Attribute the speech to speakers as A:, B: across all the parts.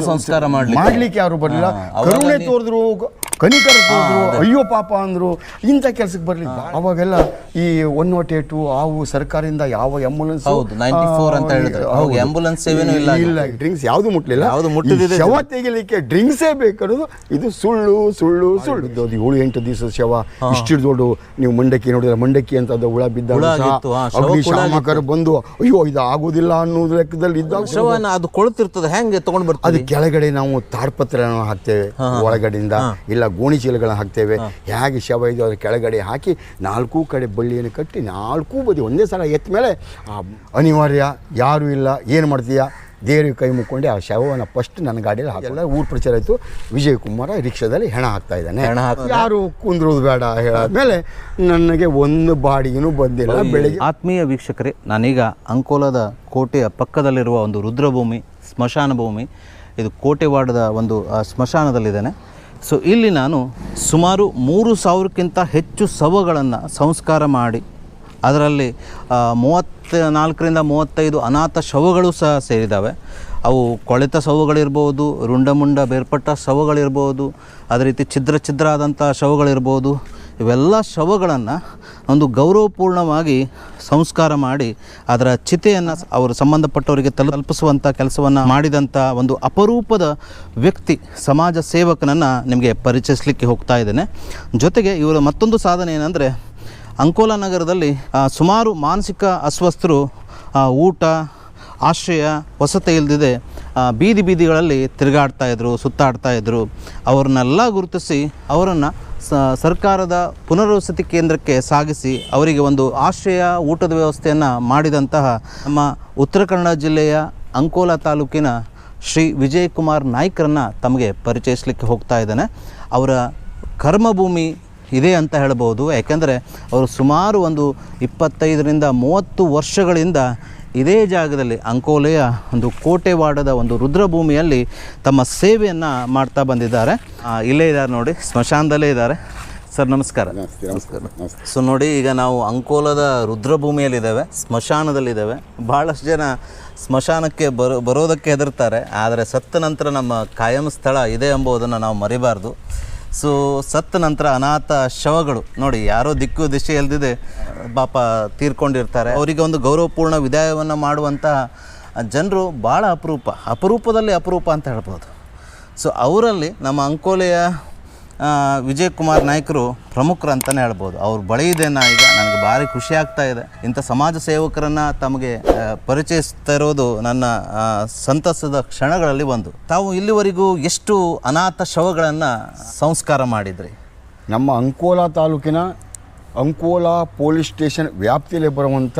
A: ಸಂಸ್ಕಾರ ಮಾಡ್ಲಿಕ್ಕೆ.
B: ಮಾಡ್ಲಿಕ್ಕೆ ಯಾರು ಬರಲಿಲ್ಲ. ಕರುಣೆ ತೋರಿದ್ರು ಕನಿಕರ ಅಯ್ಯೋ ಪಾಪ ಅಂದ್ರು ಇಂಥ ಕೆಲಸಕ್ಕೆ ಬರಲಿಲ್ಲ. ಅವಾಗೆಲ್ಲ ಈ ಒನ್ ನಾಟ್ ಏಟು ಆವು ಸರ್ಕಾರದಿಂದ ಯಾವ ಆಂಬುಲೆನ್ಸ್
A: ಹೌದು, 94 ಅಂತ ಹೇಳಿದ್ರು. ambulance ಸೇವೆನೂ ಇಲ್ಲ.
B: ಇಲ್ಲ ಡ್ರಿಂಕ್ಸ್ ಯಾವುದು ಮುಟ್ಲಿಲ್ಲ.
A: ಯಾವುದು
B: ಮುಟ್ಟಿದೆ ಶವ ತೆಗಿಲಿಕ್ಕೆ ಡ್ರಿಂಕ್ಸೇ ಬೇಕನ್ನೋದು ಇದು ಸುಳ್ಳು ಸುಳ್ಳು ಸುಳ್ಳು. ಅದು ಏಳು ಎಂಟು ದಿವಸ ಶವ ಇಷ್ಟು ದೊಡ್ಡ ನೀವು ಮಂಡಕ್ಕಿ ನೋಡಿದ್ರೆ ಮಂಡಕ್ಕಿ ಅಂತ ಅದು ಹುಳ
A: ಬಿದ್ದ
B: ಅಗ್ನಿಶಾಮಕರು ಬಂದು ಅಯ್ಯೋ ಇದು ಆಗೋದಿಲ್ಲ ಅನ್ನೋದು ಲೆಕ್ಕದಲ್ಲಿ ಇದ್ದಾಗ
A: ಶವನ ಅದು ಕೊಳ್ತಿರ್ತದೆ. ಹೆಂಗೆ ತಗೊಂಡ್
B: ಅದು
A: ಬರ್ತೀವಿ
B: ಕೆಳಗಡೆ ನಾವು ತಾಡ್ಪತ್ರನ ಹಾಕ್ತೇವೆ ಒಳಗಡೆಯಿಂದ ಇಲ್ಲ ಗೋಣಿ ಚೀಲಗಳನ್ನ ಹಾಕ್ತೇವೆ. ಹೇಗೆ ಶವ ಇದು ಅದ್ರ ಕೆಳಗಡೆ ಹಾಕಿ ನಾಲ್ಕು ಕಡೆ ಬಳ್ಳಿಯನ್ನು ಕಟ್ಟಿ ನಾಲ್ಕು ಬದಿ ಒಂದೇ ಸಲ ಎತ್ತ ಮೇಲೆ ಆ ಅನಿವಾರ್ಯ ಯಾರು ಇಲ್ಲ ಏನು ಮಾಡ್ತೀಯಾ? ದೇವರಿಗೆ ಕೈ ಮುಕ್ಕೊಂಡು ಆ ಶವವನ್ನು ಫಸ್ಟ್ ನನ್ನ ಗಾಡಿಯಲ್ಲಿ ಹಾಕಲ್ಲ ಊರು ಪ್ರಚಾರ ಆಯಿತು. ವಿಜಯ್ ಕುಮಾರ ರಿಕ್ಷಾದಲ್ಲಿ ಹೆಣ ಹಾಕ್ತಾ ಇದ್ದಾನೆ. ಯಾರು ಕುಂದ್ರೋದು ಬೇಡ ಹೇಳಾದ್ಮೇಲೆ ನನಗೆ ಒಂದು ಬಾಡಿಗೆನೂ ಬಂದಿಲ್ಲ. ಬೆಳಿಗ್ಗೆ
C: ಆತ್ಮೀಯ ವೀಕ್ಷಕರೇ ನಾನೀಗ ಅಂಕೋಲದ ಕೋಟೆಯ ಪಕ್ಕದಲ್ಲಿರುವ ಒಂದು ರುದ್ರಭೂಮಿ ಸ್ಮಶಾನ ಭೂಮಿ ಇದು ಕೋಟೆವಾಡದ ಒಂದು ಸ್ಮಶಾನದಲ್ಲಿದ್ದೇನೆ. ಸೊ ಇಲ್ಲಿ ನಾನು ಸುಮಾರು ಮೂರು ಸಾವಿರಕ್ಕಿಂತ ಹೆಚ್ಚು ಶವಗಳನ್ನು ಸಂಸ್ಕಾರ ಮಾಡಿ, ಅದರಲ್ಲಿ ಮೂವತ್ತ ನಾಲ್ಕರಿಂದ ಮೂವತ್ತೈದು ಅನಾಥ ಶವಗಳು ಸಹ ಸೇರಿದ್ದಾವೆ ಅವು ಕೊಳೆತ ಶವಗಳಿರ್ಬೋದು, ರುಂಡಮುಂಡ ಬೇರ್ಪಟ್ಟ ಶವಗಳಿರ್ಬೋದು, ಅದೇ ರೀತಿ ಛಿದ್ರ ಛಿದ್ರ ಆದಂಥ ಶವಗಳಿರ್ಬೋದು ಇವೆಲ್ಲ ಶವಗಳನ್ನು ಒಂದು ಗೌರವಪೂರ್ಣವಾಗಿ ಸಂಸ್ಕಾರ ಮಾಡಿ ಅದರ ಚಿತೆಯನ್ನು ಅವರು ಸಂಬಂಧಪಟ್ಟವರಿಗೆ ತಲು- ತಲುಪಿಸುವಂಥ ಕೆಲಸವನ್ನು ಮಾಡಿದಂಥ ಒಂದು ಅಪರೂಪದ ವ್ಯಕ್ತಿ, ಸಮಾಜ ಸೇವಕನನ್ನು ನಿಮಗೆ ಪರಿಚಯಿಸಲಿಕ್ಕೆ ಹೋಗ್ತಾ ಇದ್ದೇನೆ. ಜೊತೆಗೆ ಇವರ ಮತ್ತೊಂದು ಸಾಧನೆ ಏನಂದರೆ, ಅಂಕೋಲಾ ನಗರದಲ್ಲಿ ಸುಮಾರು ಮಾನಸಿಕ ಅಸ್ವಸ್ಥರು ಊಟ, ಆಶ್ರಯ, ವಸತಿ ಇಲ್ದಿದೆ ಬೀದಿ ಬೀದಿಗಳಲ್ಲಿ ತಿರುಗಾಡ್ತಾ ಇದ್ದರು ಸುತ್ತಾಡ್ತಾ ಇದ್ದರು ಅವ್ರನ್ನೆಲ್ಲ ಗುರುತಿಸಿ ಅವರನ್ನು ಸರ್ಕಾರದ ಪುನರ್ವಸತಿ ಕೇಂದ್ರಕ್ಕೆ ಸಾಗಿಸಿ ಅವರಿಗೆ ಒಂದು ಆಶ್ರಯ, ಊಟದ ವ್ಯವಸ್ಥೆಯನ್ನು ಮಾಡಿದಂತಹ ನಮ್ಮ ಉತ್ತರ ಕನ್ನಡ ಜಿಲ್ಲೆಯ ಅಂಕೋಲಾ ತಾಲೂಕಿನ ಶ್ರೀ ವಿಜಯಕುಮಾರ್ ನಾಯ್ಕರನ್ನು ತಮಗೆ ಪರಿಚಯಿಸಲಿಕ್ಕೆ ಹೋಗ್ತಾ ಇದ್ದಾನೆ. ಅವರ ಕರ್ಮಭೂಮಿ ಇದೆ ಅಂತ ಹೇಳ್ಬೋದು. ಯಾಕೆಂದರೆ ಅವರು ಸುಮಾರು ಒಂದು ಇಪ್ಪತ್ತೈದರಿಂದ ಮೂವತ್ತು ವರ್ಷಗಳಿಂದ ಇದೇ ಜಾಗದಲ್ಲಿ ಅಂಕೋಲೆಯ ಒಂದು ಕೋಟೆವಾಡದ ಒಂದು ರುದ್ರಭೂಮಿಯಲ್ಲಿ ತಮ್ಮ ಸೇವೆಯನ್ನು ಮಾಡ್ತಾ ಬಂದಿದ್ದಾರೆ. ಇಲ್ಲೇ ಇದ್ದಾರೆ ನೋಡಿ ಸ್ಮಶಾನದಲ್ಲೇ ಇದ್ದಾರೆ. ಸರ್ ನಮಸ್ಕಾರ. ನಮಸ್ಕಾರ. ಸೊ ನೋಡಿ ಈಗ ನಾವು ಅಂಕೋಲದ ರುದ್ರಭೂಮಿಯಲ್ಲಿದ್ದೇವೆ ಸ್ಮಶಾನದಲ್ಲಿದ್ದೇವೆ. ಭಾಳಷ್ಟು ಜನ ಸ್ಮಶಾನಕ್ಕೆ ಬರೋ ಬರೋದಕ್ಕೆ ಹೆದರ್ತಾರೆ. ಆದರೆ ಸತ್ತ ನಂತರ ನಮ್ಮ ಕಾಯಂ ಸ್ಥಳ ಇದೆ ಎಂಬುದನ್ನು ನಾವು ಮರಿಬಾರ್ದು. ಸೊ ಸತ್ತ ನಂತರ ಅನಾಥ ಶವಗಳು, ನೋಡಿ ಯಾರೋ ದಿಕ್ಕು ದಿಶೆ ಎಲ್ದಿದೆ, ಪಾಪ ತೀರ್ಕೊಂಡಿರ್ತಾರೆ. ಅವರಿಗೆ ಒಂದು ಗೌರವಪೂರ್ಣ ವಿದಾಯವನ್ನು ಮಾಡುವಂತಹ ಜನರು ಭಾಳ ಅಪರೂಪ. ಅಪರೂಪದಲ್ಲಿ ಅಪರೂಪ ಅಂತ ಹೇಳ್ಬೋದು. ಸೊ ಅವರಲ್ಲಿ ನಮ್ಮ ಅಂಕೋಲೆಯ ವಿಜಯ್ ಕುಮಾರ್ ನಾಯ್ಕರು ಪ್ರಮುಖರು ಅಂತಲೇ ಹೇಳ್ಬೋದು. ಅವ್ರು ಬಳಿ ಈಗ? ನನಗೆ ಭಾರಿ ಖುಷಿ ಆಗ್ತಾ ಇದೆ. ಇಂಥ ಸಮಾಜ ಸೇವಕರನ್ನು ತಮಗೆ ಪರಿಚಯಿಸ್ತಾ ಇರೋದು ನನ್ನ ಸಂತಸದ ಕ್ಷಣಗಳಲ್ಲಿ ಒಂದು. ತಾವು ಇಲ್ಲಿವರೆಗೂ ಎಷ್ಟು ಅನಾಥ ಶವಗಳನ್ನು ಸಂಸ್ಕಾರ ಮಾಡಿದ್ರಿ?
B: ನಮ್ಮ ಅಂಕೋಲಾ ತಾಲೂಕಿನ ಅಂಕೋಲಾ ಪೊಲೀಸ್ ಸ್ಟೇಷನ್ ವ್ಯಾಪ್ತಿಯಲ್ಲಿ ಬರುವಂಥ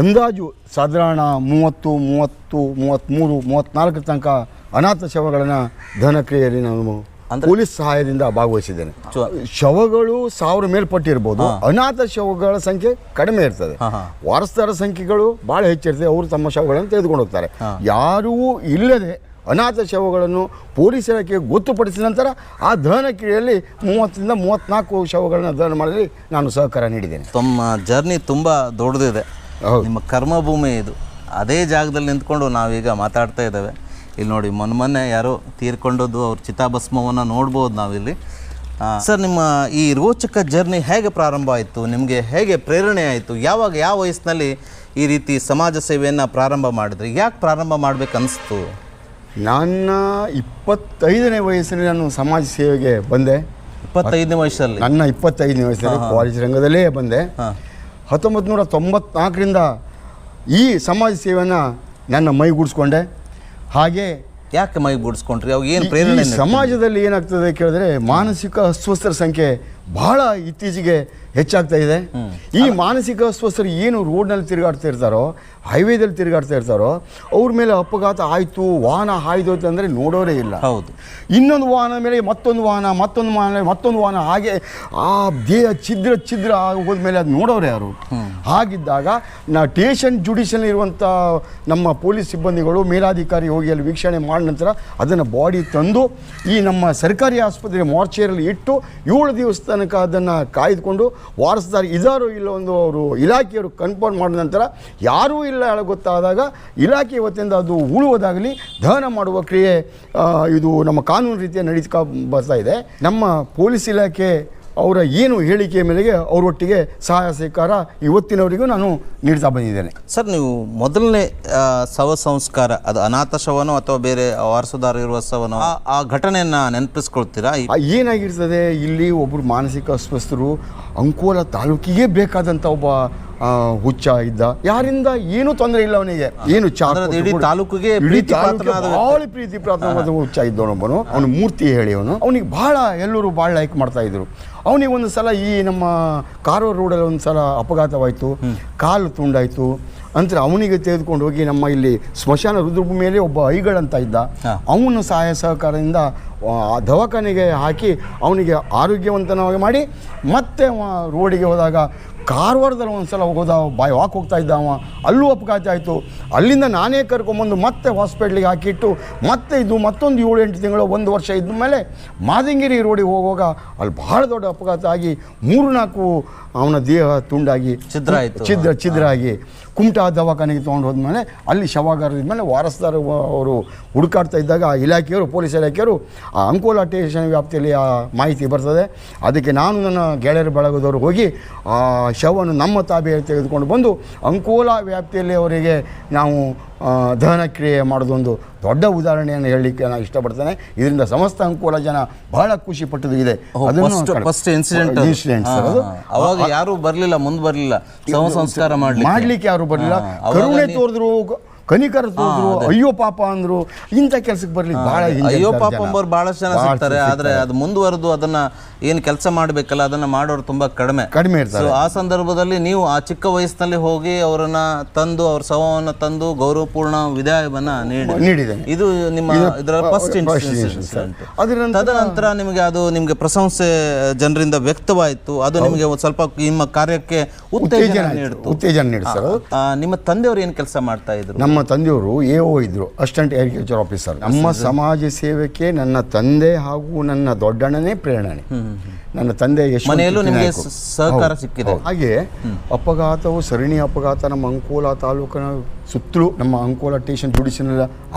B: ಅಂದಾಜು ಸಾಧಾರಣ ಮೂವತ್ತು ಮೂವತ್ತು, ಮೂವತ್ತ್ಮೂರು, ಮೂವತ್ತ್ನಾಲ್ಕು ತನಕ ಅನಾಥ ಶವಗಳನ್ನು ದಹನಕ್ರಿಯೆಯಲ್ಲಿ ನಾನು ಪೊಲೀಸ್ ಸಹಾಯದಿಂದ ಭಾಗವಹಿಸಿದ್ದೇನೆ. ಶವಗಳು ಸಾವಿರ ಮೇಲ್ಪಟ್ಟಿರ್ಬೋದು. ಅನಾಥ ಶವಗಳ ಸಂಖ್ಯೆ ಕಡಿಮೆ ಇರ್ತದೆ. ವಾರಸ್ದಾರ ಸಂಖ್ಯೆಗಳು ಭಾಳ ಹೆಚ್ಚಿರ್ತದೆ. ಅವರು ತಮ್ಮ ಶವಗಳನ್ನು ತೆಗೆದುಕೊಂಡು ಹೋಗ್ತಾರೆ. ಯಾರೂ ಇಲ್ಲದೆ ಅನಾಥ ಶವಗಳನ್ನು ಪೊಲೀಸ್ ಇಲಾಖೆಗೆ ಗೊತ್ತುಪಡಿಸಿದ ನಂತರ ಆ ದಹನ ಕ್ರಿಯೆಯಲ್ಲಿ ಮೂವತ್ತರಿಂದ ಮೂವತ್ತ್ನಾಲ್ಕು ಶವಗಳನ್ನು ದಹನ ಮಾಡಲಿ ನಾನು ಸಹಕಾರ ನೀಡಿದ್ದೇನೆ.
A: ತಮ್ಮ ಜರ್ನಿ ತುಂಬ ದೊಡ್ಡದಿದೆ. ನಿಮ್ಮ ಕರ್ಮಭೂಮಿ ಇದು. ಅದೇ ಜಾಗದಲ್ಲಿ ನಿಂತ್ಕೊಂಡು ನಾವೀಗ ಮಾತಾಡ್ತಾ ಇದ್ದೇವೆ. ಇಲ್ಲಿ ನೋಡಿ ಮೊನ್ನೆ ಮೊನ್ನೆ ಯಾರೋ ತೀರ್ಕೊಂಡದ್ದು ಅವ್ರ ಚಿತಾಭಸ್ಮವನ್ನು ನೋಡ್ಬೋದು ನಾವಿಲ್ಲಿ. ಸರ್ ನಿಮ್ಮ ಈ ರೋಚಕ ಜರ್ನಿ ಹೇಗೆ ಪ್ರಾರಂಭ ಆಯಿತು? ನಿಮಗೆ ಹೇಗೆ ಪ್ರೇರಣೆ ಆಯಿತು? ಯಾವಾಗ ಯಾವ ವಯಸ್ಸಿನಲ್ಲಿ ಈ ರೀತಿ ಸಮಾಜ ಸೇವೆಯನ್ನು ಪ್ರಾರಂಭ ಮಾಡಿದ್ರಿ? ಯಾಕೆ ಪ್ರಾರಂಭ ಮಾಡ್ಬೇಕು ಅನಿಸ್ತು
B: ನನ್ನ ಇಪ್ಪತ್ತೈದನೇ ವಯಸ್ಸಿನಲ್ಲಿ ನಾನು ಸಮಾಜ ಸೇವೆಗೆ ಬಂದೆ.
A: ಇಪ್ಪತ್ತೈದನೇ ವಯಸ್ಸಲ್ಲಿ?
B: ನನ್ನ ಇಪ್ಪತ್ತೈದನೇ ವಯಸ್ಸಲ್ಲಿ ಕಾಲೇಜ್ ರಂಗದಲ್ಲೇ ಬಂದೆ. ಹತ್ತೊಂಬತ್ತು ನೂರ ತೊಂಬತ್ನಾಲ್ಕರಿಂದ ಈ ಸಮಾಜ ಸೇವೆಯನ್ನು ನನ್ನ ಮೈಗೂಡಿಸ್ಕೊಂಡೆ ಹಾಗೆ
A: ಯಾಕೆ ಮೈ ಗುಡಿಸ್ಕೊಂಡ್ರಿ ಅವಾಗ ಏನು ಪ್ರೇರಣೆ
B: ಸಮಾಜದಲ್ಲಿ ಏನಾಗ್ತದೆ ಕೇಳಿದ್ರೆ ಮಾನಸಿಕ ಅಸ್ವಸ್ಥರ ಸಂಖ್ಯೆ ಬಹಳ ಇತ್ತೀಚೆಗೆ ಹೆಚ್ಚಾಗ್ತಾ ಇದೆ. ಈ ಮಾನಸಿಕ ಅಸ್ವಸ್ಥರು ಏನು ರೋಡ್ನಲ್ಲಿ ತಿರುಗಾಡ್ತಾ ಇರ್ತಾರೋ ಹೈವೇದಲ್ಲಿ ತಿರುಗಾಡ್ತಾ ಇರ್ತಾರೋ ಅವ್ರ ಮೇಲೆ ಅಪಘಾತ ಆಯಿತು ವಾಹನ ಹಾಯ್ದೋಯ್ತು ಅಂದರೆ ನೋಡೋರೇ ಇಲ್ಲ.
A: ಹೌದು.
B: ಇನ್ನೊಂದು ವಾಹನ ಮೇಲೆ ಮತ್ತೊಂದು ವಾಹನ ಮತ್ತೊಂದು ವಾಹನ ಮತ್ತೊಂದು ವಾಹನ ಹಾಗೆ ಆ ದೇಹ ಛಿದ್ರ ಛಿದ್ರ ಹೋದ್ಮೇಲೆ ಅದು ನೋಡೋರು ಯಾರು? ಹಾಗಿದ್ದಾಗ ನಾ ಟೇಷನ್ ಜುಡಿಷನ್ ಇರುವಂಥ ನಮ್ಮ ಪೊಲೀಸ್ ಸಿಬ್ಬಂದಿಗಳು ಮೇಲಾಧಿಕಾರಿ ಹೋಗಿ ಅಲ್ಲಿ ವೀಕ್ಷಣೆ ಮಾಡಿದ ನಂತರ ಅದನ್ನು ಬಾಡಿ ತಂದು ಈ ನಮ್ಮ ಸರ್ಕಾರಿ ಆಸ್ಪತ್ರೆ ಮಾರ್ಚೇರಲ್ಲಿ ಇಟ್ಟು ಏಳು ದಿವಸ ತನಕ ಅದನ್ನು ಕಾಯ್ದುಕೊಂಡು ವಾರಸ್ದಾರ ಇದಾರು ಇಲ್ಲ ಒಂದು ಅವರು ಇಲಾಖೆಯವರು ಕನ್ಫರ್ಮ್ ಮಾಡಿದ ನಂತರ ಯಾರೂ ಇಲ್ಲ ಗೊತ್ತಾದಾಗ ಇಲಾಖೆ ವತಿಯಿಂದ ಅದು ಉಳುವುದಾಗಲಿ, ದಹನ ಮಾಡುವ ಕ್ರಿಯೆ ಇದು ನಮ್ಮ ಕಾನೂನು ರೀತಿಯ ನಡೀತಾ ಬರ್ತಾ ಇದೆ. ನಮ್ಮ ಪೊಲೀಸ್ ಇಲಾಖೆ ಅವರ ಏನು ಹೇಳಿಕೆಯ ಮೇರೆಗೆ ಅವರೊಟ್ಟಿಗೆ ಸಹಾಯ ಸಹಕಾರ ಇವತ್ತಿನವರೆಗೂ ನಾನು ನೀಡ್ತಾ ಬಂದಿದ್ದೇನೆ.
C: ಸರ್ ನೀವು ಮೊದಲನೇ ಶವ ಸಂಸ್ಕಾರ ಅದು ಅನಾಥ ಶವನೋ ಅಥವಾ ಬೇರೆ ವಾರಸುದಾರ ಇರುವ ಶವನೋ ಆ- ಘಟನೆಯನ್ನು ಘಟನೆಯನ್ನ ನೆನಪಿಸ್ಕೊಳ್ತೀರಾ?
B: ಏನಾಗಿರ್ತದೆ ಇಲ್ಲಿ ಒಬ್ಬರು ಮಾನಸಿಕ ಅಸ್ವಸ್ಥರು ಅಂಕೋಲ ತಾಲೂಕಿಗೆ ಬೇಕಾದಂಥ ಒಬ್ಬ ಹುಚ್ಚ ಇದ್ದ. ಯಾರಿಂದ? ಏನೂ ತೊಂದರೆ ಇಲ್ಲ ಅವನಿಗೆ. ಏನು
C: ಇಡೀ ತಾಲೂಕಿಗೆ
B: ಬಹಳ
C: ಪ್ರೀತಿ
B: ಪ್ರಾರ್ಥನಾದ ಹುಚ್ಚ ಇದ್ದವನೊಬ್ಬನು ಅವನು ಮೂರ್ತಿ ಹೇಳಿ ಅವನು. ಅವನಿಗೆ ಭಾಳ ಎಲ್ಲರೂ ಭಾಳ ಲೈಕ್ ಮಾಡ್ತಾ ಇದ್ರು. ಅವನಿಗೆ ಒಂದು ಸಲ ಈ ನಮ್ಮ ಕಾರವಾರ ರೋಡಲ್ಲಿ ಒಂದು ಸಲ ಅಪಘಾತವಾಯಿತು. ಕಾಲು ತುಂಡಾಯಿತು. ಅಂದ್ರೆ ಅವನಿಗೆ ತೆಗೆದುಕೊಂಡು ಹೋಗಿ ನಮ್ಮ ಇಲ್ಲಿ ಸ್ಮಶಾನ ರುದ್ರಭೂಮಿಯಲ್ಲಿ ಒಬ್ಬ ಐಗಳಂತ ಇದ್ದ. ಅವನ ಸಹಾಯ ಸಹಕಾರದಿಂದ ಆ ದವಾಖಾನೆಗೆ ಹಾಕಿ ಅವನಿಗೆ ಆರೋಗ್ಯವಂತನವಾಗಿ ಮಾಡಿ ಮತ್ತೆ ರೋಡಿಗೆ ಹೋದಾಗ ಕಾರವಾರದಲ್ಲಿ ಒಂದು ಸಲ ಹೋಗೋದ ಬಾಯ್ ವಾಕ್ ಹೋಗ್ತಾ ಇದ್ದಾವ ಅಲ್ಲೂ ಅಪಘಾತ ಆಯಿತು. ಅಲ್ಲಿಂದ ನಾನೇ ಕರ್ಕೊಂಬಂದು ಮತ್ತೆ ಹಾಸ್ಪಿಟ್ಲಿಗೆ ಹಾಕಿಟ್ಟು ಮತ್ತೆ ಇದು ಮತ್ತೊಂದು ಏಳು ಎಂಟು ತಿಂಗಳು ಒಂದು ವರ್ಷ ಇದ್ದ ಮೇಲೆ ಮಾದಂಗಿರಿ ರೋಡಿಗೆ ಹೋಗುವಾಗ ಅಲ್ಲಿ ಭಾಳ ದೊಡ್ಡ ಅಪಘಾತ ಆಗಿ ಮೂರು ನಾಲ್ಕು ಅವನ ದೇಹ ತುಂಡಾಗಿ
C: ಛಿದ್ರ ಆಯ್ತು.
B: ಛಿದ್ರ ಛಿದ್ರ ಆಗಿ ಕುಮಟಾ ದವಾಖಾನೆಗೆ ತೊಗೊಂಡು ಹೋದ್ಮೇಲೆ ಅಲ್ಲಿ ಶವಾಗಾರದ ಮೇಲೆ ವಾರಸ್ದಾರ ಅವರು ಹುಡುಕಾಡ್ತಾ ಇದ್ದಾಗ ಆ ಇಲಾಖೆಯವರು ಪೊಲೀಸ್ ಇಲಾಖೆಯವರು ಆ ಅಂಕೋಲಾ ಟೇಷನ್ ವ್ಯಾಪ್ತಿಯಲ್ಲಿ ಆ ಮಾಹಿತಿ ಬರ್ತದೆ. ಅದಕ್ಕೆ ನಾನು ನನ್ನ ಗೆಳೆಯರ ಬಳಗದವರು ಹೋಗಿ ಆ ಶವವನ್ನು ನಮ್ಮ ತಾಬೆಯಲ್ಲಿ ತೆಗೆದುಕೊಂಡು ಬಂದು ಅಂಕೋಲಾ ವ್ಯಾಪ್ತಿಯಲ್ಲಿ ಅವರಿಗೆ ನಾವು ದಹನ ಕ್ರಿಯೆ ಮಾಡೋದೊಂದು ದೊಡ್ಡ ಉದಾಹರಣೆಯನ್ನು ಹೇಳಲಿಕ್ಕೆ ನಾನು ಇಷ್ಟಪಡ್ತೇನೆ. ಇದರಿಂದ ಸಮಸ್ತ ಅಂಕೋಲ ಜನ ಬಹಳ ಖುಷಿ ಪಟ್ಟದ್ದು ಇದೆ
C: ಫಸ್ಟ್ ಇನ್ಸಿಡೆಂಟ್
B: ಇನ್ಸಿಡೆಂಟ್ ಅದು.
C: ಅವಾಗ ಯಾರು ಬರಲಿಲ್ಲ ಮುಂದೆ ಬರಲಿಲ್ಲ. ಸಂಸ್ಕಾರ ಮಾಡ್ಲಿಕ್ಕೆ.
B: ಮಾಡ್ಲಿಕ್ಕೆ ಯಾರು ಬರಲಿಲ್ಲ.
C: ಹಾ, ಅವಾಗ
B: ಕರುಣೆ
C: ನೀ-
B: ತೋರಿದ್ರು ಕನಿಕರ ಅಯ್ಯೋ ಪಾಪ ಅಂದ್ರು ಇಂಥ ಕೆಲಸಕ್ಕೆ ಬರ್ಲಿ ಬಹಳ
C: ಅಯ್ಯೋ ಪಾಪ. ಅಂಬೋರು ಬಹಳಷ್ಟು ಜನ ಸಿಗ್ತಾರೆ ಆದ್ರೆ ಅದು ಮುಂದುವರೆದು ಅದನ್ನ ಏನು ಕೆಲಸ ಮಾಡಬೇಕಲ್ಲ ಅದನ್ನ ಮಾಡೋರು ತುಂಬಾ ಕಡಿಮೆ.
B: ಕಡಿಮೆ ಇರ್ತಾರೆ.
C: ಆ ಸಂದರ್ಭದಲ್ಲಿ ನೀವು ಆ ಚಿಕ್ಕ ವಯಸ್ಸಿನಲ್ಲಿ ಹೋಗಿ ಅವರನ್ನ ತಂದು ಅವ್ರ ಶವವನ್ನು ತಂದು ಗೌರವಪೂರ್ಣ ವಿದಾಯವನ್ನ ನೀಡಿ ಇದು ನಿಮ್ಮ ಇದರ ಫಸ್ಟ್ ಇನ್ಸಿಡೆಂಟ್
B: ನಂತರ
C: ತದನಂತರ ನಿಮಗೆ ಅದು ನಿಮಗೆ ಪ್ರಶಂಸೆ ಜನರಿಂದ ವ್ಯಕ್ತವಾಯಿತು. ಅದು ನಿಮಗೆ ಒಂದು ಸ್ವಲ್ಪ ನಿಮ್ಮ ಕಾರ್ಯಕ್ಕೆ ಉತ್ತೇಜನ ನೀಡಿತು.
B: ಉತ್ತೇಜನ ನೀಡಿ ಸರ್. ಅದು.
C: ಆ, ನಿಮ್ಮ ತಂದೆಯವರು ಏನು ಕೆಲಸ ಮಾಡ್ತಾ ಇದ್ರು?
B: ನಮ್ಮ ತಂದೆಯವರು ಎ ಓ ಇದ್ರು ಅಸಿಸ್ಟೆಂಟ್ ಅಗ್ರಿಕಲ್ಚರ್ ಆಫೀಸರ್ ನಮ್ಮ ಸಮಾಜ ಸೇವೆಗೆ ನನ್ನ ತಂದೆ ಹಾಗೂ ನನ್ನ ದೊಡ್ಡಣ್ಣನೇ ಪ್ರೇರಣೆ. ನನ್ನ ತಂದೆ
C: ಮನೆಯಲ್ಲೂ ನಿಮಗೆ ಸಹಕಾರ ಸಿಕ್ಕಿದೆ.
B: ಹಾಗೆ ಅಪಘಾತವು ಸರಣಿ ಅಪಘಾತ ನಮ್ಮ ಅಂಕೋಲ ತಾಲೂಕಿನ ಸುತ್ತಲೂ ನಮ್ಮ ಅಂಕೋಲ ಟೇಷನ್ ಜುಡಿಷನ್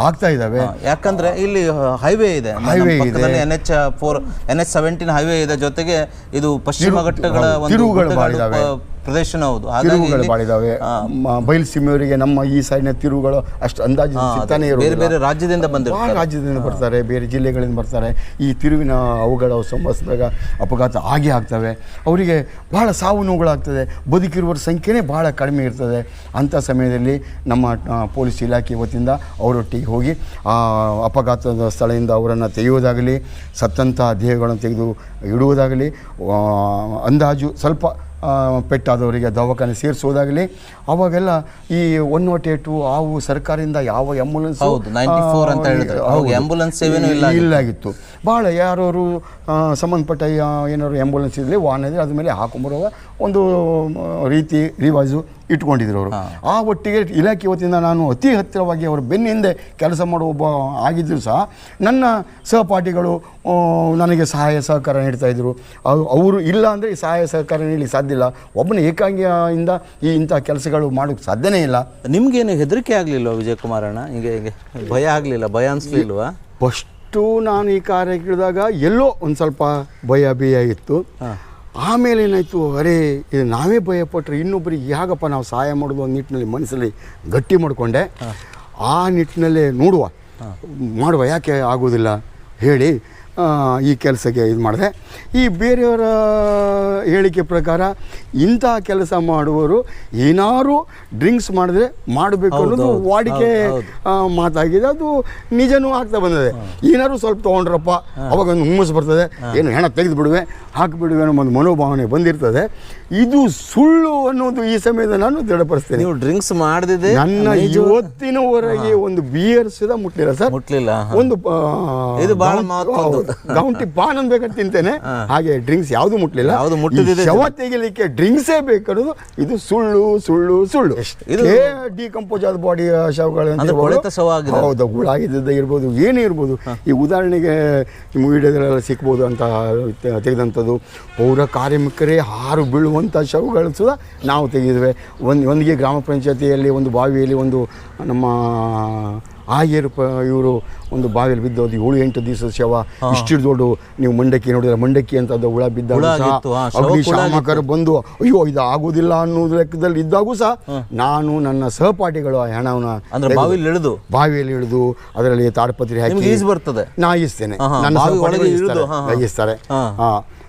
B: ಆಗ್ತಾ ಇದ್ದಾವೆ.
C: ಯಾಕಂದ್ರೆ ಇಲ್ಲಿ ಹೈವೇ ಇದೆ. ಹೈವೇ
B: ಇದೆ.
C: N H four N H seventeen highway ಇದೆ ಜೊತೆಗೆ ಇದು ಪಶ್ಚಿಮ ಘಟ್ಟಗಳ ಒಂದು
B: ಇದಾವೆ.
C: ಪ್ರದೇಶನ ಹೌದು.
B: ತಿರುವುಗಳು ಬಾಳಿದಾವೆ. ಬಯಲು ಸೀಮೆಯವರಿಗೆ ನಮ್ಮ ಈ ಸೈಡ್ನ ತಿರುವುಗಳು ಅಷ್ಟು ಅಂದಾಜು ಸಿಗ್ತಾನೆ
C: ಬೇರೆ ಬೇರೆ ರಾಜ್ಯದಿಂದ
B: ಬಂದ
C: ಬಂದಿರ್ತಾರೆ
B: ರಾಜ್ಯದಿಂದ ಬರ್ತಾರೆ ಬೇರೆ ಜಿಲ್ಲೆಗಳಿಂದ ಬರ್ತಾರೆ. ಈ ತಿರುವಿನ ಅವುಗಳ ಸಂಭವಿಸಿದಾಗ ಅಪಘಾತ ಆಗೇ ಆಗ್ತವೆ. ಅವರಿಗೆ ಭಾಳ ಸಾವು ನೋವುಗಳಾಗ್ತದೆ. ಬದುಕಿರುವರ ಸಂಖ್ಯೆನೇ ಭಾಳ ಕಡಿಮೆ ಇರ್ತದೆ. ಅಂಥ ಸಮಯದಲ್ಲಿ ನಮ್ಮ ಪೊಲೀಸ್ ಇಲಾಖೆ ವತಿಯಿಂದ ಅವರೊಟ್ಟಿಗೆ ಹೋಗಿ, ಆ, ಅಪಘಾತದ ಸ್ಥಳದಿಂದ ಅವರನ್ನು ತೆಗೆಯೋದಾಗಲಿ ಸತ್ತಂತಹ ದೇಹಗಳನ್ನು ತೆಗೆದು ಇಡುವುದಾಗಲಿ ಅಂದಾಜು ಸ್ವಲ್ಪ ಪೆಟ್ಟಾದವರಿಗೆ ದವಾಖಾನೆ ಸೇರಿಸೋದಾಗಲಿ ಅವಾಗೆಲ್ಲ ಈ ಒನ್ ನಾಟ್ ಏಟು ಅವು ಸರ್ಕಾರದಿಂದ ಯಾವ ಆಂಬುಲೆನ್ಸ್
C: ಹೌದು, 94 ಅಂತ ಹೇಳಿದ್ರು. ಅವಾಗ ambulance ಸೇವೆನೂ ಇಲ್ಲ ಆಗಿತ್ತು.
B: ಇಲ್ಲಾಗಿತ್ತು ಭಾಳ ಯಾರೋರು ಸಂಬಂಧಪಟ್ಟ ಏನಾದ್ರು ಆ್ಯಂಬುಲೆನ್ಸ್ ಇರಲಿ ವಾಹನ ಇದ್ರೆ ಅದ್ರ ಮೇಲೆ ಹಾಕೊಂಬರುವ ಒಂದು ರೀತಿ ರಿವಾಜು ಇಟ್ಕೊಂಡಿದ್ರು ಅವರು. ಆ ಒಟ್ಟಿಗೆ ಇಲಾಖೆ ವತಿಯಿಂದ ನಾನು ಅತಿ ಹತ್ತಿರವಾಗಿ ಅವರ ಬೆನ್ನ ಹಿಂದೆ ಕೆಲಸ ಮಾಡುವ ಒಬ್ಬ ಆಗಿದ್ದರೂ ಸಹ ನನ್ನ ಸಹಪಾಠಿಗಳು ನನಗೆ ಸಹಾಯ ಸಹಕಾರ ನೀಡ್ತಾ ಇದ್ದರು ಅವ್- ಅವರು ಇಲ್ಲ ಅಂದರೆ ಈ ಸಹಾಯ ಸಹಕಾರ ನೀಡಲಿಕ್ಕೆ ಸಾಧ್ಯ ಇಲ್ಲ. ಒಬ್ಬನ ಏಕಾಂಗಿಯಿಂದ ಈ ಇಂಥ ಕೆಲಸಗಳು ಮಾಡೋಕ್ಕೆ ಸಾಧ್ಯನೇ ಇಲ್ಲ.
C: ನಿಮಗೇನು ಹೆದರಿಕೆ ಆಗಲಿಲ್ಲ ವಿಜಯ್ ಅಣ್ಣ ಹೀಗೆ ಹಿಂಗೆ ಭಯ ಆಗಲಿಲ್ಲ ಭಯ ಅನಿಸ್ಲಿಲ್ವ?
B: ಫಸ್ಟು ನಾನು ಈ ಕಾರ್ಯಕ್ಕೆ ಇಳಿದಾಗ ಎಲ್ಲೋ ಒಂದು ಸ್ವಲ್ಪ ಭಯ ಭಯ ಇತ್ತು. ಆಮೇಲೆ ಏನಾಯಿತು ಅರೇ ಇದು ನಾವೇ ಭಯಪಟ್ಟರೆ ಇನ್ನೊಬ್ಬರಿಗೆ ಹೇಗಪ್ಪ ನಾವು ಸಹಾಯ ಮಾಡೋದು ಒಂದು ನಿಟ್ಟಿನಲ್ಲಿ ಮನಸ್ಸಲ್ಲಿ ಗಟ್ಟಿ ಮಾಡಿಕೊಂಡೆ. ಆ ನಿಟ್ಟಿನಲ್ಲೇ ನೋಡುವ. ಮಾಡುವ ಯಾಕೆ ಆಗೋದಿಲ್ಲ? ಹೇಳಿ ಆ, ಈ ಕೆಲಸಕ್ಕೆ ಇದು ಮಾಡಿದೆ. ಈ ಬೇರೆಯವರ ಹೇಳಿಕೆ ಪ್ರಕಾರ ಇಂಥ ಕೆಲಸ ಮಾಡುವವರು ಏನಾರು ಡ್ರಿಂಕ್ಸ್ ಮಾಡಿದ್ರೆ ಮಾಡಬೇಕು ಅನ್ನೋದು ವಾಡಿಕೆ ಮಾತಾಗಿದೆ. ಅದು ನಿಜನೂ ಆಗ್ತಾ ಬಂದಿದೆ. ಏನಾದ್ರು ಸ್ವಲ್ಪ ತೊಗೊಂಡ್ರಪ್ಪ ಅವಾಗ ಒಂದು ಹುಮ್ಮಸ್ ಬರ್ತದೆ. ಏನು ಹೆಣ ತೆಗೆದು ಬಿಡುವೆ ಹಾಕಿಬಿಡುವೆ ಅನ್ನೋ ಒಂದು ಮನೋಭಾವನೆ ಬಂದಿರ್ತದೆ. ಇದು ಸುಳ್ಳು ಅನ್ನೋದು ಈ ಸಮಯದ ನಾನು ದೃಢಪಡಿಸ್ತೇನೆ.
C: ನೀವು ಡ್ರಿಂಕ್ಸ್ ಮಾಡಿದೆ
B: ನನ್ನ ಇವತ್ತಿನವರೆಗೆ ಒಂದು ಬಿಯರ್ಸ್ ಮುಟ್ಲಿಲ್ಲ ಸರ್.
C: ಮುಟ್ಲಿಲ್ಲ
B: ಒಂದು
C: ಇದು ಬಹಳ.
B: ಹೌದು, ಗೌಂಟಿ ಪಾನ್ ಅನ್ಬೇಕಂತ ತಿಂತೇನೆ. ಹಾಗೆ ಡ್ರಿಂಕ್ಸ್ ಯಾವುದು ಮುಟ್ಲಿಲ್ಲ.
C: ಯಾವುದು ಮುಟ್ಟದಿದೆ
B: ಶವ ತೆಗಿಲಿಕ್ಕೆ ಡ್ರಿಂಕ್ಸೇ ಬೇಕನ್ನೋದು ಇದು ಸುಳ್ಳು ಸುಳ್ಳು ಸುಳ್ಳು.
C: ಇದು-
B: ಡಿಕಂಪೋಸ್ ಆದ ಬಾಡಿ ಶವಗಳು
C: ಶವ ಆಗಿದೆ.
B: ಹೌದು ಹುಳಾಗಿದ್ದ ಇರ್ಬೋದು ಏನೇ ಇರ್ಬೋದು. ಈ ಉದಾಹರಣೆಗೆ ವಿಡಿಯೋದಲ್ಲೆಲ್ಲ ಸಿಕ್ಬೋದು ಅಂತ ತೆಗೆದಂಥದ್ದು. ಪೌರ ಕಾರ್ಮಿಕರೇ ಹಾರು ಬೀಳುವಂಥ ಶವಗಳು ಸಹ ನಾವು ತೆಗೆದಿವೆ. ಒಂದು ಒಂದಿಗೆ ಗ್ರಾಮ ಪಂಚಾಯತಿಯಲ್ಲಿ ಒಂದು ಬಾವಿಯಲ್ಲಿ ಒಂದು ನಮ್ಮ ಪ ಇವರು ಒಂದು ಬಾವಿಯಲ್ಲಿ ಬಿದ್ದು ಅದು ಏಳು ಎಂಟು ದಿವಸ ಶವ ಇಷ್ಟು ದೊಡ್ಡ ನೀವು ಮಂಡಕ್ಕಿ ನೋಡಿದ್ರೆ ಮಂಡಕ್ಕಿ ಅಂತ ಅದು ಹುಳ
C: ಬಿದ್ದ
B: ಅಗ್ನಿಶಾಮಕರು ಬಂದು ಅಯ್ಯೋ ಇದು ಆಗುದಿಲ್ಲ ಅನ್ನೋ ಲೆಕ್ಕದಲ್ಲಿ ಇದ್ದಾಗೂ ಸಹ ನಾನು ನನ್ನ ಸಹಪಾಠಿಗಳು ಆ ಹೆಣವನ್ನ
C: ಬಾವಿಲಿ ಇಳಿದು?
B: ಬಾವಿಯಲ್ಲಿ ಇಳಿದು ಅದರಲ್ಲಿ ತಾಡಪತ್ರಿ ಹಾಕಿ
C: ಬರ್ತದೆ?
B: ನಾ
C: ಆಹಾ,
B: ನನ್ನ ಸಹಪಾಠಿಗಳು
C: ಒಳಗೆ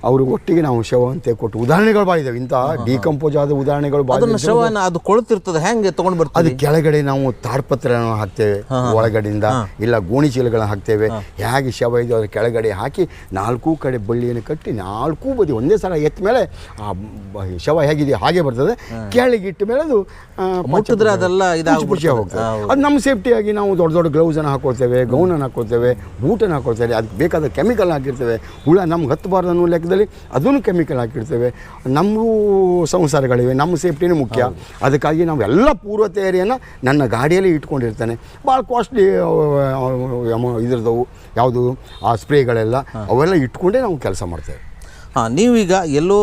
C: ಇಳಿದು,
B: ಈಜ್ತಾರೆ.
C: ಹಾ, ಹಾ.
B: ಈಜ್ತಾರೆ
C: ಹಾ.
B: ಹಾ ಅವರು ಒಟ್ಟಿಗೆ ನಾವು ಶವ ಅಂತ ಕೊಟ್ಟು ಉದಾಹರಣೆಗಳು ಇದಾವೆ. ಇಂಥ ಡಿಕಂಪೋಸ್ ಆದ ಉದಾಹರಣೆಗಳು
C: ಶವನ ಅದು ಕೊಳ್ತಿರ್ತದೆ ಹೆಂಗೆ ತಗೊಂಡ್
B: ಅದು
C: ಬರ್ತೀವಿ
B: ಕೆಳಗಡೆ ನಾವು ತಾಡ್ಪತ್ರನ ಹಾಕ್ತೇವೆ ಒಳಗಡೆಯಿಂದ ಇಲ್ಲ ಗೋಣಿ ಚೀಲಗಳನ್ನ ಹಾಕ್ತೇವೆ. ಹೇಗೆ ಶವ ಇದೆಯೋ ಅದ್ರ ಕೆಳಗಡೆ ಹಾಕಿ ನಾಲ್ಕು ಕಡೆ ಬಳ್ಳಿಯನ್ನು ಕಟ್ಟಿ ನಾಲ್ಕು ಬದಿ ಒಂದೇ ಸಲ ಎತ್ತ ಮೇಲೆ ಆ ಶವ ಹೇಗಿದೆ ಹಾಗೆ ಬರ್ತದೆ. ಕೆಳಗಿಟ್ಟ ಮೇಲೆ ಅದು
C: ಮುಟ್ಟಿದ್ರೆ ಅದೆಲ್ಲ ಖುಷಿ
B: ಪುಚ್ಚಿ ಹೋಗ್ತದೆ. ಅದು ನಮ್ಮ ಸೇಫ್ಟಿಯಾಗಿ ನಾವು ದೊಡ್ಡ ದೊಡ್ಡ ಗ್ಲೌಸನ್ನು ಹಾಕೊಳ್ತೇವೆ ಗೌನನ್ನು ಹಾಕೊಳ್ತೇವೆ ಬೂಟನ್ನು ಹಾಕೊಳ್ತೇವೆ ಅದಕ್ಕೆ ಬೇಕಾದ ಕೆಮಿಕಲ್ ಹಾಕಿರ್ತೇವೆ. ಹುಳ ನಮ್ಗೆ ಹತ್ತಬಾರ್ದು ಅನ್ನೋ ಲೆಕ್ಕದಲ್ಲಿ ಅದನ್ನು ಕೆಮಿಕಲ್ ಹಾಕಿರ್ತೇವೆ ನಮಗೂ ಸಂಸಾರಗಳಿವೆ ನಮ್ಮ ಸೇಫ್ಟಿನೂ ಮುಖ್ಯ. ಅದಕ್ಕಾಗಿ ನಾವು ಎಲ್ಲ ಪೂರ್ವ ತಯಾರಿಯನ್ನು ನನ್ನ ಗಾಡಿಯಲ್ಲಿ ಇಟ್ಕೊಂಡಿರ್ತಾನೆ. ಭಾಳ ಕಾಸ್ಟ್ಲಿ ಇದ್ರದವು ಯಾವುದು? ಆ ಸ್ಪ್ರೇಗಳೆಲ್ಲ ಅವೆಲ್ಲ ಇಟ್ಕೊಂಡೇ ನಾವು ಕೆಲಸ ಮಾಡ್ತೇವೆ.
C: ಹಾ ನೀವೀಗ ಎಲ್ಲೋ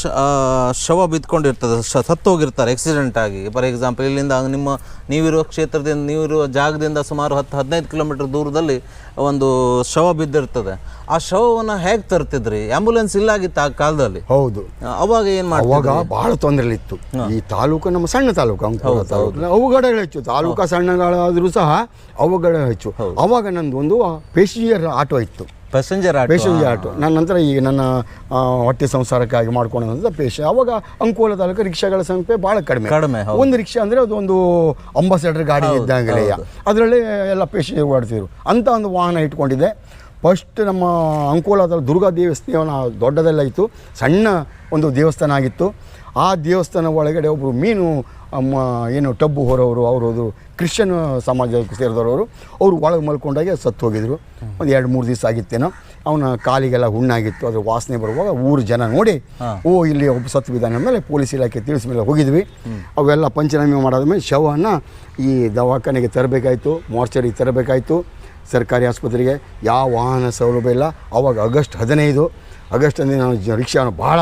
C: ಶ ಶವ ಬಿದ್ಕೊಂಡಿರ್ತದೆ ಶ ಸತ್ತೋಗಿರ್ತಾರೆ ಆಕ್ಸಿಡೆಂಟ್ ಆಗಿ. ಫಾರ್ ಎಕ್ಸಾಂಪಲ್ ಇಲ್ಲಿಂದ ನಿಮ್ಮ ನೀವಿರುವ ಕ್ಷೇತ್ರದಿಂದ ನೀವಿರುವ ಜಾಗದಿಂದ ಸುಮಾರು ಹತ್ತು ಹದಿನೈದು ಕಿಲೋಮೀಟರ್ ದೂರದಲ್ಲಿ ಒಂದು ಶವ ಬಿದ್ದಿರ್ತದೆ. ಆ ಶವವನ್ನು ಹೇಗೆ ತರ್ತಿದ್ರಿ? ಆಂಬುಲೆನ್ಸ್ ಇಲ್ಲಾಗಿತ್ತು ಆ ಕಾಲದಲ್ಲಿ.
B: ಹೌದು.
C: ಅವಾಗ ಏನು ಮಾಡಿ
B: ಅವಾಗ ಬಹಳ ತೊಂದರೆಲಿತ್ತು ಈ ತಾಲೂಕು ನಮ್ಮ ಸಣ್ಣ ತಾಲೂಕು ಅಂಕೋಲ ತಾಲೂಕು. ಅವಘಡಗಳು ಹೆಚ್ಚು. ತಾಲೂಕು ಸಣ್ಣಗಳಾದರೂ ಸಹ ಅವಘಡ ಹೆಚ್ಚು. ಅವಾಗ ನಂದು ಒಂದು ಪೇಶಿಯರ್ ಆಟೋ ಇತ್ತು.
C: ಪ್ಯಾಸೆಂಜರ್ ಆಟೋ
B: ಪ್ಯಾಸೆಂಜರ್ ಆಟೋ ನನ್ನ ನಂತರ ಈಗ ನನ್ನ ಹೊಟ್ಟೆ ಸಂಸಾರಕ್ಕಾಗಿ ಮಾಡ್ಕೊಂಡಂಥ ಪೇಶ ಅವಾಗ ಅಂಕೋಲ ತಾಲೂಕು ರಿಕ್ಷಾಗಳ ಸಂಖ್ಯೆ ಭಾಳ ಕಡಿಮೆ.
C: ಕಡಿಮೆ,
B: ಒಂದು ರಿಕ್ಷಾ ಅಂದರೆ ಅದೊಂದು ಅಂಬಾಸಡರ್ ಗಾಡಿ ಇದ್ದಂಗೆ ಅದರಲ್ಲಿ ಎಲ್ಲ ಪೇಶೆಂಜರ್ ಓಡಾಡ್ತಿದ್ರು. ಅಂತ ಒಂದು ವಾಹನ ಇಟ್ಕೊಂಡಿದ್ದೆ. ಫಸ್ಟ್ ನಮ್ಮ ಅಂಕೋಲದ ದುರ್ಗಾ ದೇವಸ್ಥಾನ ದೊಡ್ಡದೆಲ್ಲ ಇತ್ತು. ಸಣ್ಣ ಒಂದು ದೇವಸ್ಥಾನ ಆಗಿತ್ತು. ಆ ದೇವಸ್ಥಾನ ಒಳಗಡೆ ಒಬ್ಬರು ಮೀನು ಏನು ಟಬ್ಬು ಹೊರವರು ಅವರು ಕ್ರಿಶ್ಚಿಯನ್ ಸಮಾಜಕ್ಕೆ ಸೇರಿದವರು ಅವರು ಒಳಗೆ ಮಲ್ಕೊಂಡಾಗೆ ಸತ್ತು ಹೋಗಿದ್ರು. ಒಂದು ಎರಡು ಮೂರು ದಿವಸ ಆಗಿತ್ತೇನೋ ಅವನ ಕಾಲಿಗೆಲ್ಲ ಹುಣ್ಣಾಗಿತ್ತು ಅದ್ರ ವಾಸನೆ ಬರುವಾಗ ಊರು ಜನ ನೋಡಿ ಓ ಇಲ್ಲಿ ಒಬ್ಬ ಸತ್ತು ಬಿದ್ದಾನೆ ಮೇಲೆ ಪೊಲೀಸ್ ಇಲಾಖೆ ತಿಳಿಸ ಮೇಲೆ ಹೋಗಿದ್ವಿ. ಅವೆಲ್ಲ ಪಂಚನಾಮೆ ಮಾಡಾದ್ಮೇಲೆ ಶವವನ್ನು ಈ ದವಾಖಾನೆಗೆ ತರಬೇಕಾಯ್ತು ಮಾರ್ಚರಿಗೆ ತರಬೇಕಾಯ್ತು. ಸರ್ಕಾರಿ ಆಸ್ಪತ್ರೆಗೆ ಯಾವ ವಾಹನ ಸೌಲಭ್ಯ ಇಲ್ಲ. ಅವಾಗ ಆಗಸ್ಟ್ ಹದಿನೈದು ಆಗಸ್ಟಲ್ಲಿ ನಾನು ಜ ರಿಕ್ಷಾನ ಭಾಳ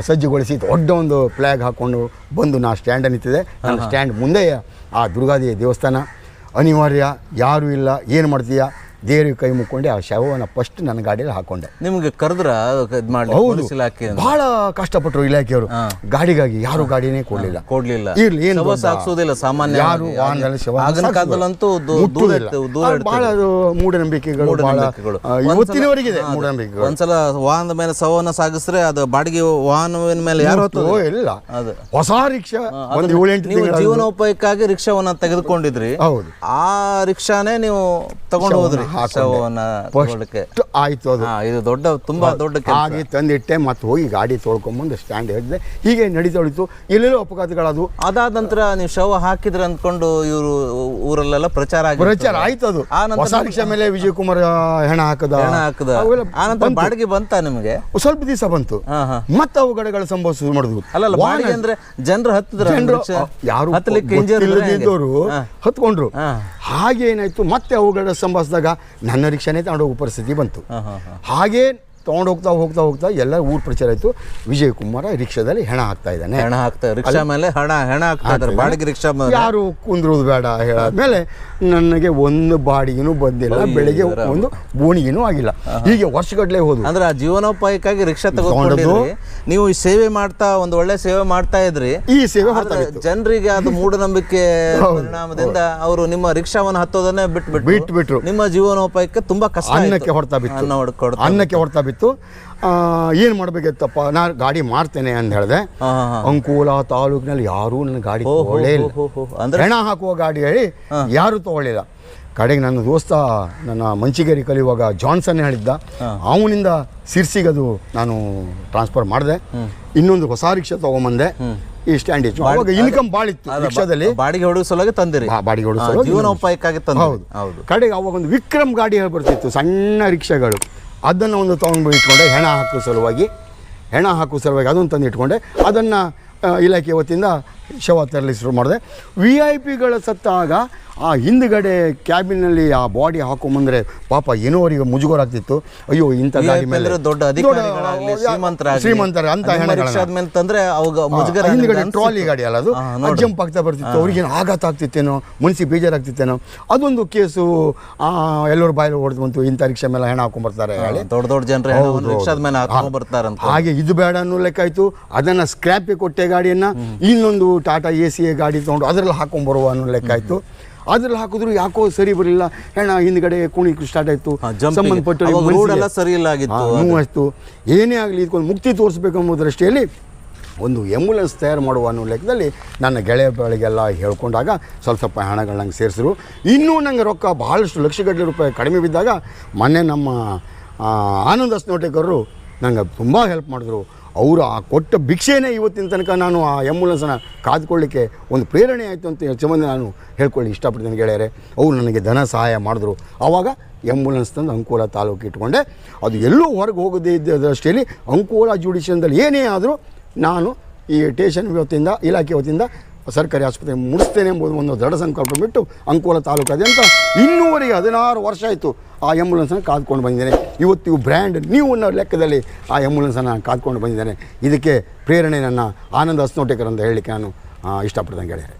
B: ಸಜ್ಜುಗೊಳಿಸಿ ದೊಡ್ಡ ಒಂದು ಫ್ಲ್ಯಾಗ್ ಹಾಕ್ಕೊಂಡು ಬಂದು ನಾ ಸ್ಟ್ಯಾಂಡ್ ನಿಂತಿದೆ ನನ್ನ ಸ್ಟ್ಯಾಂಡ್ ಮುಂದೆ ಆ ದುರ್ಗಾದೇವಿ ದೇವಸ್ಥಾನ. ಅನಿವಾರ್ಯ ಯಾರೂ ಇಲ್ಲ ಏನು ಮಾಡ್ತೀಯ? ದೇವ್ರಿಗೆ ಕೈ ಮುಕ್ಕೊಂಡೆ ಆ ಶವವನ್ನು ಫಸ್ಟ್ ನನ್ನ ಗಾಡಿಯಲ್ಲಿ ಹಾಕೊಂಡೆ
C: ನಿಮಗೆ ಕರೆದ್ರ
B: ಹೌದು ಬಹಳ ಕಷ್ಟಪಟ್ಟರು ಇಲಾಖೆಯವರು ಗಾಡಿಗಾಗಿ ಯಾರು ಗಾಡಿನೇ ಕೊಡಲಿಲ್ಲ
C: ಕೊಡಲಿಲ್ಲ
B: ಇರ್ಲಿ ಏನು?
C: ಸಾಗಿಸೋದಿಲ್ಲ ಸಾಮಾನ್ಯ
B: ಯಾರು. ಬಹಳ ಮೂಢನಂಬಿಕೆಗಳು ಬಹಳ
C: ಮೂಢನಂಬಿಕೆಗಳು. ಒಂದ್ಸಲ-
B: ಇವತ್ತಿನವರೆಗಿದೆ
C: ಹಾ, ಅದೇ.
B: ಮೂಢನಂಬಿಕೆಗಳು
C: ಒಂದ್ಸಲ ವಾಹನದ ಮೇಲೆ ಶವವನ್ನು ಸಾಗಿಸ್ರೆ ಅದು ಬಾಡಿಗೆ ವಾಹನವಿನ ಮೇಲೆ ಯಾರು?
B: ಇಲ್ಲ
C: ಅದು.
B: ಹೊಸ ರಿಕ್ಷಾ ಒಂದು ಏಳೆಂಟು
C: ನೀವು ಜೀವನೋಪಾಯಕ್ಕಾಗಿ ರಿಕ್ಷಾವನ್ನ ತೆಗೆದುಕೊಂಡಿದ್ರಿ
B: ಹೌದು.
C: ಆ ರಿಕ್ಷಾನೇ ನೀವು ತಗೊಂಡು ಹೋದ್ರಿ ತಗೊಳ್ಳಿಕ್ಕೆ.
B: ಆಯ್ತು ಅದು.
C: ಇದು ದೊಡ್ಡ ತುಂಬಾ ದೊಡ್ಡ ಆಗಿ
B: ಹಾಗೆ ತಂದಿಟ್ಟೆ ಮತ್ತೆ ಹೋಗಿ ಗಾಡಿ ತೊಳ್ಕೊಂಬಂದು ಸ್ಟ್ಯಾಂಡ್ ಹಿಡಿದೆ. ಹೀಗೆ ನಡೀತೊಳಿತು ಎಲ್ಲೆಲ್ಲೋ ಅಪಘಾತಗಳದು
C: ಅದಾದ ನಂತರ ನೀವು ಶವ ಹಾಕಿದ್ರೆ ಅಂದ್ಕೊಂಡು ಇವರು ಊರಲ್ಲೆಲ್ಲ ಪ್ರಚಾರ ಆಗಿ
B: ಪ್ರಚಾರ ಆಯ್ತು ಅದು
C: ಆ ನಂತರ
B: ಹೊಸ ರಿಕ್ಷಾ ಮೇಲೆ ವಿಜಯ್ ಕುಮಾರ್ ಹೆಣ ಹಾಕದ.
C: ಹೆಣ ಹಾಕದ.
B: ಆನಂತರ
C: ಬಾಡಿಗೆ ಬಂತ ನಿಮಗೆ?
B: ಸ್ವಲ್ಪ ದಿವಸ ಬಂತು. ಮತ್ತೆ ಅವಘಡಗಳು ಶುರು ಮಾಡಿದ್ವು
C: ಅಲ್ಲಲ್ಲ ಬಾಡಿಗೆ ಅಂದ್ರೆ ಜನರು ಹತ್ತಿದ್ರ?
B: ಯಾರು
C: ಹತ್ತಲಿಕ್ಕೆ
B: ಹತ್ಕೊಂಡ್ರು. ಹಾಗೆ ಏನಾಯ್ತು? ಮತ್ತೆ ಅವುಗಳ ಸಂಭವಿಸಿದಾಗ ನನ್ನ ರಿಕ್ಷಾನೇ ತಗೊಂಡು ಹೋಗೋ ಪರಿಸ್ಥಿತಿ ಬಂತು ಹಾಗೆ ತಗೊಂಡು ಹೋಗ್ತಾ ಹೋಗ್ತಾ ಹೋಗ್ತಾ ಎಲ್ಲ ಊರ್ ಪ್ರಚಾರ ಆಯ್ತು. ವಿಜಯ್ ಕುಮಾರ ರಿಕ್ಷಾದಲ್ಲಿ ಹೆಣ ಹಾಕ್ತಾ ಇದ್ದಾನೆ.
C: ಹೆಣ ಹಾಕ್ತಾ ರಿಕ್ಷಾ ಮೇಲೆ ಹಣ ಹೆಣ ಹಾಕ್ತಾ ಇದ್ದಾರೆ. ಬಾಡಿಗೆ ರಿಕ್ಷಾ
B: ಯಾರು ಕುಂದ್ರೋದು ಬೇಡ ಹೇಳಾದ್ಮೇಲೆ ನನಗೆ ಒಂದು ಬಾಡಿಗೆನೂ ಬಂದಿಲ್ಲ. ಬೆಳಿಗ್ಗೆ ಒಂದು ಬೋಣಿಗೆನೂ ಆಗಿಲ್ಲ. ಹೀಗೆ ವರ್ಷಗಟ್ಟಲೆ ಹೋದ್ರು
C: ಅಂದ್ರೆ ಆ ಜೀವನೋಪಾಯಕ್ಕಾಗಿ ರಿಕ್ಷಾ ತಗೊಂಡು ನೀವು ಈ ಸೇವೆ ಮಾಡ್ತಾ ಒಂದು ಒಳ್ಳೆ ಸೇವೆ ಮಾಡ್ತಾ ಇದ್ರಿ.
B: ಈ ಸೇವೆ
C: ಜನರಿಗೆ ಅದು ಮೂಢನಂಬಿಕೆ ಪರಿಣಾಮದಿಂದ ಅವರು ನಿಮ್ಮ ರಿಕ್ಷಾವನ್ನು ಹತ್ತೋದನ್ನೇ ಬಿಟ್ಬಿಟ್ಟು
B: ಬಿಟ್ಬಿಟ್ರು.
C: ನಿಮ್ಮ ಜೀವನೋಪಾಯಕ್ಕೆ ತುಂಬಾ ಕಷ್ಟ.
B: ಅನ್ನಕ್ಕೆ ಹೊಡ್ತಾ
C: ಹೊಡ್ಕೊಡ್ತಾ
B: ಅನ್ನಕ್ಕೆ ಹೊಡ್ತಾ ಬಿತ್ತು ಏನು ಮಾಡಬೇಕಿತ್ತಪ್ಪ ನಾನು ಗಾಡಿ ಮಾಡ್ತೇನೆ ಅಂತ ಹೇಳಿದೆ. ಅಂಕೋಲ ತಾಲೂಕಿನಲ್ಲಿ ಯಾರೂ ನನ್ನ ಗಾಡಿ ತಗೊಳ್ಳೇ ಇಲ್ಲ. ಹೆಣ ಹಾಕುವ ಗಾಡಿ ಹೇಳಿ ಯಾರೂ ತಗೊಳ್ಳಿಲ್ಲ ಕಡೆಗೆ ನನ್ನ ದೋಸ್ತ ನನ್ನ ಮಂಚಿಗೇರಿ ಕಲಿಯುವಾಗ ಜಾನ್ಸನ್ ಹೇಳಿದ್ದ. ಅವನಿಂದ ಸಿರ್ಸಿಗದು ಅದು ನಾನು ಟ್ರಾನ್ಸ್ಫರ್ ಮಾಡಿದೆ. ಇನ್ನೊಂದು ಹೊಸ ರಿಕ್ಷಾ ತೊಗೊಂಬಂದೆ. ಈ ಸ್ಟ್ಯಾಂಡ್ ಅವಾಗ ಇನ್ಕಮ್ ಭಾಳ ಇತ್ತು ರಿಕ್ಷಾದಲ್ಲಿ.
C: ಬಾಡಿಗೆ ಹೊಡುವ ಸಲುವಾಗಿ ತಂದಿರಿ.
B: ಬಾಡಿಗೆ ಹೊಡ್ಸೋ
C: ಹಾ,
B: ಸಲುವಾಗಿ
C: ಜೀವನೋಪಾಯಕ್ಕಾಗಿ ತಂದು
B: ಹೌದು.
C: ಹೌದು.
B: ಕಡೆಗೆ ಅವಾಗ ಒಂದು ವಿಕ್ರಮ್ ಗಾಡಿ ಹೇಳ್ಬರ್ತಿತ್ತು ಸಣ್ಣ ರಿಕ್ಷಾಗಳು. ಅದನ್ನು ಒಂದು ತೊಗೊಂಡು ಇಟ್ಕೊಂಡೆ, ಹೆಣ ಹಾಕೋ ಸಲುವಾಗಿ. ಹೆಣ ಹಾಕೋ ಸಲುವಾಗಿ ಅದನ್ನು ತಂದು ಇಟ್ಕೊಂಡೆ ಅದನ್ನು ಇಲಾಖೆ ವತಿಯಿಂದ ಶವ ತರಲಿ ಶುರು ಮಾಡಿದೆ. ವಿ ಐ ಪಿಗಳ ಸತ್ತಾಗ ಆ ಹಿಂದ್ಗಡೆ ಕ್ಯಾಬಿನಲ್ಲಿ ಆ ಬಾಡಿ ಹಾಕೊಂಬಂದ್ರೆ ಪಾಪ ಏನೋ ಅವರಿಗೆ ಮುಜುಗರ ಆಗ್ತಿತ್ತು ಅಯ್ಯೋ ಇಂಥ ಗಾಡಿ ಮೇಲೆ.
C: ದೊಡ್ಡ ಶ್ರೀಮಂತರ
B: ಶ್ರೀಮಂತರ ಅಂತ
C: ಹೇಳಿದ್ರೆ ತಂದ್ರೆ ಅವಾಗ ಮುಜುಗರ
B: ಹಿಂದ್ಗಡೆ. ಟ್ರಾಲಿ ಗಾಡಿ ಅಲ್ಲ ಅದು. ಜಂಪ್ ಆಗ್ತಾ ಬರ್ತಿತ್ತು. ಅವ್ರಿಗೇನು ಆಘಾತ ಆಗ್ತಿತ್ತೇನೋ ಮನಸ್ಸಿಗೆ ಬೇಜಾರಾಗ್ತಿತ್ತೇನೋ. ಅದೊಂದು ಕೇಸು ಎಲ್ಲರೂ ಬಾಯಲ್ಲಿ ಹೊಡೆದು ಬಂತು. ಇಂಥ ರಿಕ್ಷಾ ಮೇಲೆ ಹೆಣ ಹಾಕೊಂಡ್ಬರ್ತಾರೆ ಹೇಳಿ.
C: ದೊಡ್ಡ ದೊಡ್ಡ ಜನರು
B: ಹಾಗೆ ಇದು ಬೇಡ ಅನ್ನೋ ಲೆಕ್ಕ ಆಯ್ತು. ಅದನ್ನ ಸ್ಕ್ರಾಪ್ ಕೊಟ್ಟೆ ಗಾಡಿಯನ್ನ. ಇನ್ನೊಂದು ಟಾಟಾ ಎ ಸಿ ಎ ಗಾಡಿ ತೊಗೊಂಡು ಅದರಲ್ಲಿ ಹಾಕೊಂಡ್ಬರುವ ಅನ್ನೋ ಲೆಕ್ಕ ಆಯಿತು. ಅದ್ರಲ್ಲಿ ಹಾಕಿದ್ರು ಯಾಕೋ ಸರಿ ಬರಲಿಲ್ಲ. ಹೆಣ ಹಿಂದ್ಗಡೆ ಕುಣಿ ಸ್ಟಾರ್ಟ್ ಆಯ್ತು. ಸಂಬಂಧಪಟ್ಟ
C: ಸರಿ ಇಲ್ಲ ಆಗಿತ್ತು.
B: ಏನೇ ಆಗಲಿ ಇದಕ್ಕೊಂದು ಮುಕ್ತಿ ತೋರಿಸ್ಬೇಕು ಅನ್ನೋ ದೃಷ್ಟಿಯಲ್ಲಿ ಒಂದು ಆ್ಯಂಬುಲೆನ್ಸ್ ತಯಾರು ಮಾಡುವ ಅನ್ನೋ ಲೆಕ್ಕದಲ್ಲಿ ನನ್ನ ಗೆಳೆಯ ಬೆಳಗೆಲ್ಲ ಹೇಳ್ಕೊಂಡಾಗ ಸ್ವಲ್ಪ ಸ್ವಲ್ಪ ಹಣಗಳನ್ನ ನಂಗೆ ಸೇರಿಸಿದ್ರು ಇನ್ನೂ ನಂಗೆ ರೊಕ್ಕ ಭಾಳಷ್ಟು ಲಕ್ಷಗಟ್ಟಲೆ ರೂಪಾಯಿ ಕಡಿಮೆ ಬಿದ್ದಾಗ ಮೊನ್ನೆ ನಮ್ಮ ಆನಂದ ಆನಂದ್ ನನಗೆ ನಂಗೆ ತುಂಬ ಹೆಲ್ಪ್ ಮಾಡಿದ್ರು. ಅವರು ಆ ಕೊಟ್ಟ ಭಿಕ್ಷೆನೇ ಇವತ್ತಿನ ತನಕ ನಾನು ಆ ಆ್ಯಂಬುಲೆನ್ಸನ್ನು ಕಾದ್ಕೊಳ್ಳಿಕ್ಕೆ ಒಂದು ಪ್ರೇರಣೆ ಆಯಿತು ಅಂತ ಸಂಬಂಧ ನಾನು ಹೇಳ್ಕೊಳ್ಳಿ ಇಷ್ಟಪಡ್ತೀನಿ ಗೆಳೆಯರೆ ಅವರು ನನಗೆ ಧನ ಸಹಾಯ ಮಾಡಿದ್ರು. ಆವಾಗ ಆ್ಯಂಬುಲೆನ್ಸ್ ತಂದು ಅಂಕೋಲ ತಾಲೂಕು ಇಟ್ಕೊಂಡೆ. ಅದು ಎಲ್ಲೂ ಹೊರಗೆ ಹೋಗದೇ ಇದ್ದ ದೃಷ್ಟಿಯಲ್ಲಿ ಅಂಕೋಲ ಜುಡಿಷನ್ದಲ್ಲಿ ಏನೇ ಆದರೂ ನಾನು ಈ ಟೇಷನ್ ವತಿಯಿಂದ ಇಲಾಖೆ ವತಿಯಿಂದ ಸರ್ಕಾರಿ ಆಸ್ಪತ್ರೆ ಮುಡಿಸ್ತೇನೆ ಎಂಬುದು ಒಂದು ದೃಢ ಸಂಕಲ್ಪ ಬಿಟ್ಟು ಅಂಕೋಲ ತಾಲೂಕಾದ್ಯಂತ ಇನ್ನೂವರೆಗೆ ಹದಿನಾರು ವರ್ಷ ಆಯಿತು ಆ ಆ್ಯಂಬುಲೆನ್ಸನ್ನು ಕಾದ್ಕೊಂಡು ಬಂದಿದ್ದೇನೆ. ಇವತ್ತು ಇವು ಬ್ರ್ಯಾಂಡ್ ನೀವು ಅನ್ನೋ ಲೆಕ್ಕದಲ್ಲಿ ಆ ಆ್ಯಂಬುಲೆನ್ಸನ್ನು ಕಾದ್ಕೊಂಡು ಬಂದಿದ್ದೇನೆ. ಇದಕ್ಕೆ ಪ್ರೇರಣೆ ನನ್ನ ಆನಂದ ಹಸ್ನೋಟೇಕರ್ ಅಂತ ಹೇಳಲಿಕ್ಕೆ ನಾನು ಇಷ್ಟಪಡ್ದಂಗೆ ಗೆಳೆಯರೆ.